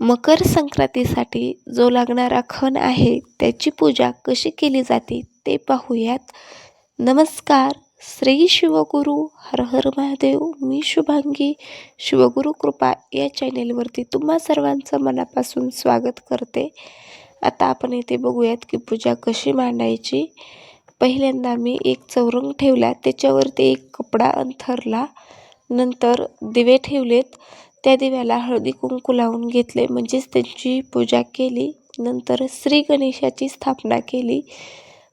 मकर संक्रांतीसाठी जो लागणारा खण आहे त्याची पूजा कशी केली जाते ते पाहूयात. नमस्कार श्री शिवगुरु हर हर महादेव. मी शुभांगी. शिवगुरु कृपा या चॅनेलवरती तुम्हा सर्वांचं मनापासून स्वागत करते. आता आपण इथे बघूयात की पूजा कशी मांडायची. पहिल्यांदा मी एक चौरंग ठेवला त्याच्यावरती एक कपडा अंथरला. नंतर दिवे ठेवलेत. त्या दिव्याला हळदी कुंकू लावून घेतले. म्हणजेच त्यांची पूजा केली. नंतर श्री गणेशाची स्थापना केली.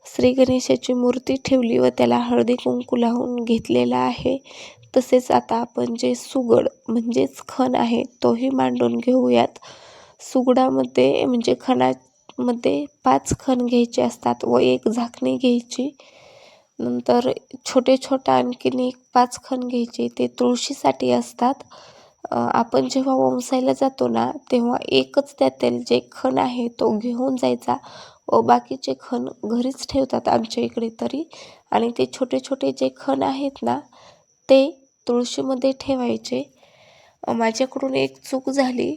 श्री गणेशाची मूर्ती ठेवली व त्याला हळदी कुंकू लावून घेतलेला आहे. तसेच आता आपण जे सुगड म्हणजेच खण आहे तोही मांडून घेऊयात. सुगडामध्ये म्हणजे खणामध्ये पाच खण घ्यायचे असतात व एक झाकणी घ्यायची. नंतर छोटे छोटा आणखीन एक पाच खण घ्यायचे. ते तुळशीसाठी असतात. आपण जेव्हा वंसायला जातो ना तेव्हा एकच त्यातील जे खण आहे तो घेऊन जायचा. व बाकीचे खण घरीच ठेवतात आमच्या इकडे तरी. आणि ते छोटे छोटे जे खण आहेत ना ते तुळशीमध्ये ठेवायचे. माझ्याकडून एक चूक झाली.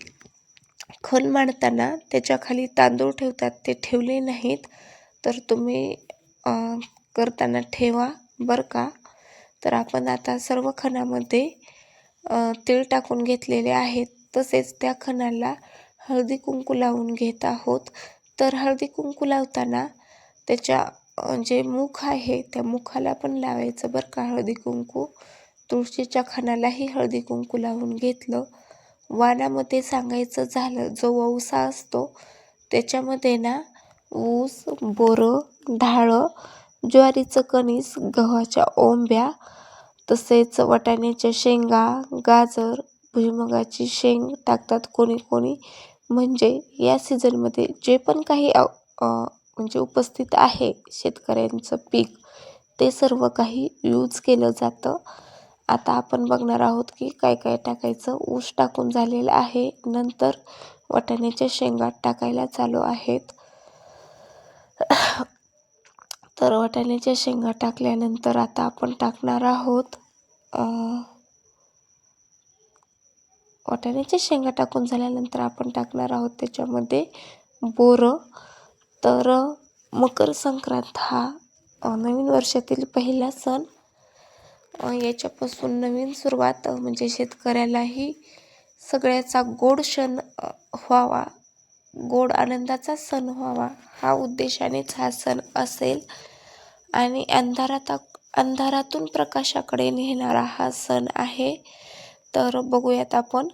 खण मांडताना त्याच्याखाली तांदूळ ठेवतात ते ठेवले नाहीत. तर तुम्ही करताना ठेवा बरं का? तर आपण आता सर्व खणामध्ये तीळ टाकून घेतलेले आहेत. तसेच त्या खणाला हळदी कुंकू लावून घेत आहोत. तर हळदी कुंकू लावताना त्याच्या जे मुख आहे त्या मुखाला पण लावायचं बरं का हळदी कुंकू. तुळशीच्या खणालाही हळदी कुंकू लावून घेतलं. वानामध्ये सांगायचं झालं जो वौसा असतो त्याच्यामध्ये ना ऊस बोरं ढाळं ज्वारीचं कणीस गव्हाच्या ओंब्या तसेच वाटाण्याच्या शेंगा गाजर भुईमुगाची शेंग टाकतात कोणी कोणी. म्हणजे या सीझनमध्ये जे पण काही म्हणजे उपस्थित आहे शेतकऱ्यांचं पीक ते सर्व काही यूज केलं जातं. आता आपण बघणार आहोत की काय काय टाकायचं. ऊस टाकून झालेलं आहे. नंतर वाटाण्याच्या शेंगा टाकायला चालू आहेत. तर वाटाण्याच्या शेंगा टाकल्यानंतर आता आपण टाकणार आहोत वाटाण्याच्या शेंगा टाकून झाल्यानंतर आपण टाकणार आहोत त्याच्यामध्ये बोरं. तर मकर संक्रांत हा नवीन वर्षातील पहिला सण. याच्यापासून नवीन सुरुवात म्हणजे शेतकऱ्यालाही सगळ्याचा गोड क्षण व्हावा. गोड आनंदाचा सण व्हावा. हा उद्देशानेच हा सण असेल. आणि अंधारात अंधारातून प्रकाशाकडे नेणारा हा सण आहे. तर बघूयात आपण.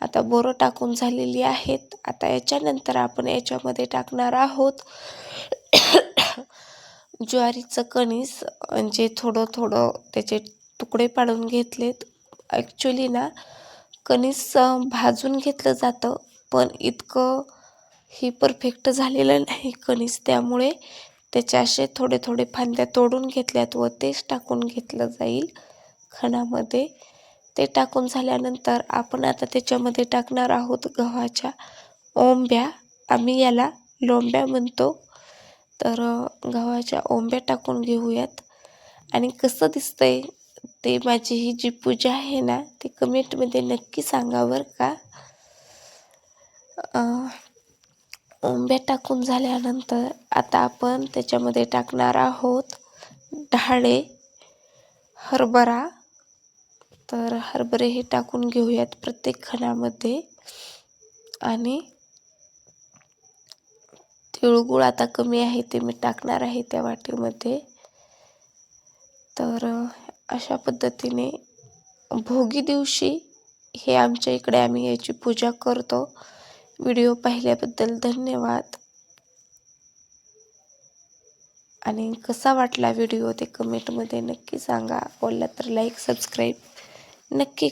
आता बोरं टाकून झालेली आहेत. आता याच्यानंतर आपण याच्यामध्ये टाकणार आहोत. ज्वारीचं कणीस म्हणजे थोडं थोडं त्याचे तुकडे पाडून घेतलेत. ॲक्च्युली ना कणीस भाजून घेतलं जातं पण इतकं ही परफेक्ट झालेलं नाही कणीस. त्यामुळे त्याचे असे थोडे थोडे फांद्या तोडून घेतल्यात व तेच टाकून घेतलं जाईल खणामध्ये. ते टाकून झाल्यानंतर आपण आता त्याच्यामध्ये टाकणार आहोत गव्हाच्या ओंब्या. आम्ही याला लोंब्या म्हणतो. तर गव्हाच्या ओंब्या टाकून घेऊयात. आणि कसं दिसतंय ते माझी ही जी पूजा आहे ना ती कमेंटमध्ये नक्की सांगा बरं का. ओंब्या टाकून झाल्यानंतर आता आपण त्याच्यामध्ये टाकणार आहोत ढाळे हरभरा. तर हरभरे हे टाकून घेऊयात प्रत्येक खणामध्ये. आणि तिळगुळ आता कमी आहे ते मी टाकणार आहे त्या वाटीमध्ये. तर अशा पद्धतीने भोगी दिवशी हे आमच्या इकडे आम्ही याची पूजा करतो. व्हिडिओ पाहिल्याबद्दल धन्यवाद. आणि कसा वाटला व्हिडिओ ते कमेंटमध्ये नक्की सांगा. आवडला तर लाईक सबस्क्राईब नक्की